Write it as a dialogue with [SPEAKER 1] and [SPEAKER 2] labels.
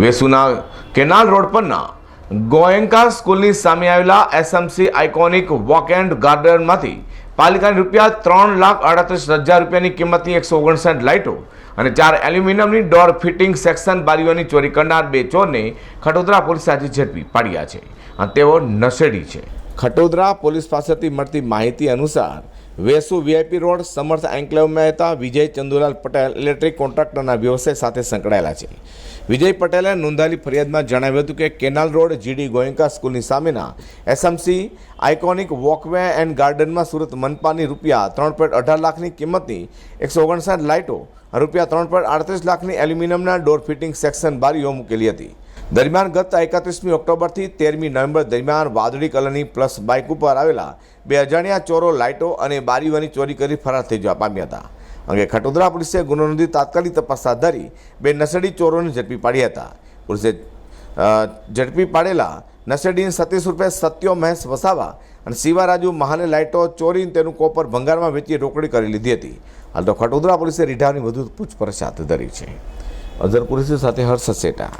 [SPEAKER 1] વેસુના canal road પરના ગોયંકા સ્કૂલની સામે આવેલા એસએમસી આઇકોનિક વોક એન્ડ ગાર્ડનમાંથી પાલિકાની રૂપિયા ત્રણ લાખ અડત્રીસ હજાર રૂપિયાની કિંમતની એકસો ઓગણસાઠ લાઇટો અને ચાર એલ્યુમિનિયમની ડોર ફિટિંગ સેક્શન બારીઓની ચોરી કરનાર બે ચોરને ખટોદરા પોલીસે આજે ઝડપી પાડ્યા છે. અને તેઓ નશેડી છે. ખટોદરા પોલીસ પાસેથી મળતી માહિતી અનુસાર વેસુ વીઆઈપી રોડ, સમર્થ એન્કલેવમાં રહેતા વિજય ચંદુલાલ પટેલ ઇલેક્ટ્રિક કોન્ટ્રાક્ટરના વ્યવસાય સાથે સંકળાયેલા છે. વિજય પટેલે નોંધાયેલી ફરિયાદમાં જણાવ્યું હતું કે કેનાલ રોડ, જીડી ગોયંકા સ્કૂલની સામેના એસએમસી આઇકોનિક વોકવે એન્ડ ગાર્ડનમાં સુરત મનપાની રૂપિયા ત્રણ પોઈન્ટ અઢાર લાખની કિંમતની એકસો ઓગણસાઠ લાઇટો, રૂપિયા ત્રણ પોઈન્ટ આડત્રીસ લાખની એલ્યુમિનિયમના ડોર ફિટિંગ સેક્શન બારીઓ મૂકેલી હતી. દરમિયાન ગત એકત્રીસમી ઓક્ટોબરથી તેરમી નવેમ્બર દરમિયાન વાદળી કલરની પ્લસ બાઇક ઉપર આવેલા બે અજાણ્યા ચોરો લાઇટો અને બારીઓની ચોરી કરી ફરાર થઈ જવા પામ્યા હતા. અંગે ખટોદરા પોલીસે ગુનો નોંધી તાત્કાલિક તપાસ હાથ ધરી બે નસડી ચોરોને ઝડપી પાડ્યા હતા. પોલીસે ઝડપી પાડેલા નસેડીને સતીસ રૂપિયા સત્યો મહેશ વસાવા અને શિવારાજુ મહાને લાઇટો ચોરીને તેનું કોપર ભંગારમાં વેચી રોકડી કરી લીધી હતી. હાલ તો ખટોદરા પોલીસે રીઢાની વધુ પૂછપરછ હાથ ધરી છે. અઝર પોલીસ સાથે હર્ષ સેટા.